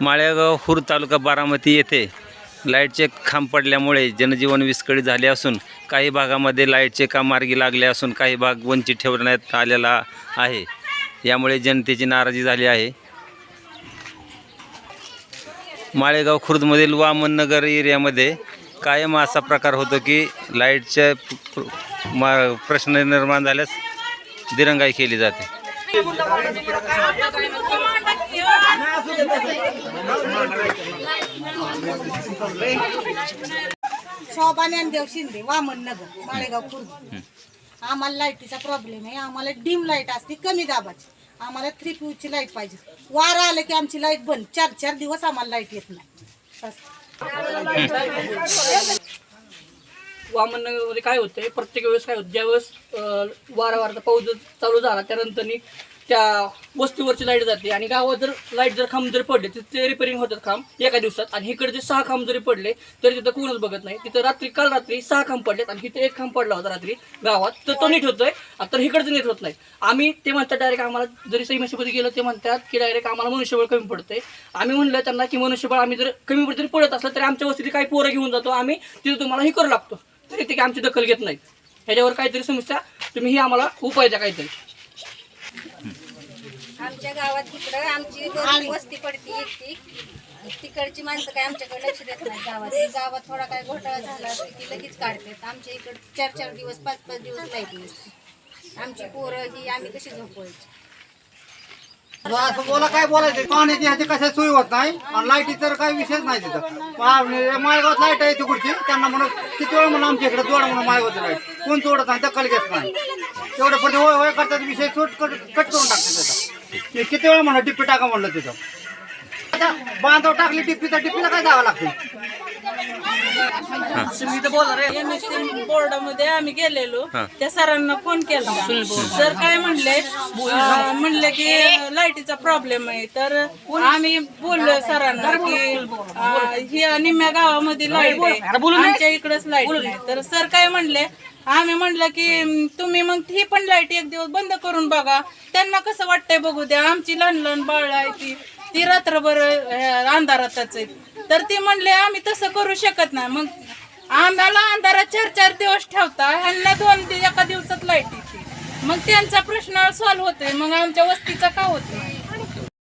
माळेगाव हुर तालुका बारामती येथे लाईटचे खांब पडल्यामुळे जनजीवन विस्कळीत झाले असून काही भागामध्ये लाईटचे काम मार्गी लागले असून काही भाग वंचित ठेवण्यात आलेला आहे. यामुळे जनतेची नाराजी झाली आहे. माळेगाव खुर्दमधील वामननगर एरियामध्ये कायम असा प्रकार होतो की लाईटचे मा प्रश्न निर्माण झाल्यास दिरंगाई केली जाते. शोभा देव शिंदे वामन नगर माळेगाव खुर्द. आम्हाला लाईटीचा प्रॉब्लेम आहे. आम्हाला डिम लाइट असते कमी दाबाची आम्हाला थ्री ची लाइट पाहिजे. वारं आलं की आमची लाइट बंद. चार चार दिवस आम्हाला लाइट येत नाही. बस. वामनगरमध्ये काय होतंय? प्रत्येक वेळेस काय होतं ज्यावेळेस अं, वारा वारचा पाऊस चालू झाला त्यानंतर त्या वस्तीवरची लाइट जाते आणि गावात जर लाइट जर खांब जरी पडले तर ते रिपेरिंग होतात खांब एका दिवसात. आणि इकडे जे सहा खांब जरी पडले तरी तिथं कोणच बघत नाही. तिथं रात्री काल रात्री सहा खांब पडलेत आणि तिथे एक खांब पडला होता रात्री गावात. तर तो नीट होतोय. तर इकडचं नीट होत नाही. आम्ही ते म्हणतात डायरेक्ट आम्हाला जरी सैमशीमध्ये गेलो ते म्हणतात की डायरेक्ट आम्हाला मनुष्यबळ कमी पडतंय. आम्ही म्हणलं त्यांना की मनुष्यबळ आम्ही जर कमी पडत पडत असलं तरी आमच्या वस्तीत काही पोरं घेऊन जातो. आम्ही तिथे तुम्हाला हे करू लागतो. तरी ते काही आमची दखल घेत नाही ह्याच्यावर काहीतरी समस्या. तुम्ही ही आम्हाला उपाय द्या काहीतरी. आमच्या गावात तिकडं आमची वस्ती पडती एकटी तिकडची माणसं काय आमच्याकडे लक्ष देत नाही गावात. गावात थोडा काय घोटाळा झाला की ती लगेच काढतात. आमच्या इकडे चार चार दिवस पाच पाच दिवस लाइट नसते. आमची पोरं ही आम्ही कशी झोपवायची? बोला काय बोलायचं? पाण्याची ह्याची कशा सोयी होत नाही. आणि लाईटी तर काही विषयच नाही तिथं. माळेगावात लाइट आहे तिकडची. त्यांना म्हणून किती वेळ म्हणून आमच्या इकडे जोडा म्हणून माळेगावची लाइट. कोण तोडत नाही दखल घेत नाही. तेवढं पण होय होय करतात. विषय सोट कट कट करून टाकतात त्याचा ते किती वेळ म्हणलं डिप्पी टाका म्हणलं तिथं. बांधव टाकली डिप्पी तर टिप्पीला काय द्यावं लागते? तुम्ही इथं बोला रे एम एस बोर्डमध्ये आम्ही गेलेलो. त्या सरांना फोन केला. सर काय म्हणले? म्हणले की लाईटीचा प्रॉब्लेम आहे. तर आम्ही बोललो सरांना की ही निम्म्या गावामध्ये लाइट आहे. आमच्या इकडेच लाइट नाही. तर सर काय म्हणले? आम्ही म्हणलं की "म, तुम्ही मग ही पण लाइट एक दिवस बंद करून बघा. त्यांना कसं वाटतंय बघू द्या. आमची लहान लहान बाळ आहे ती. ती रात्रभर अंधारातच आहे तर ती म्हणले आम्ही तसं करू शकत नाही. मग आम्हाला अंधारात चार चार दिवस ठेवता ह्यांना दोन एका दिवसात लाइट येते. मग त्यांचा प्रश्न सॉल्व्ह होतोय. मग आमच्या वस्तीचा का होतोय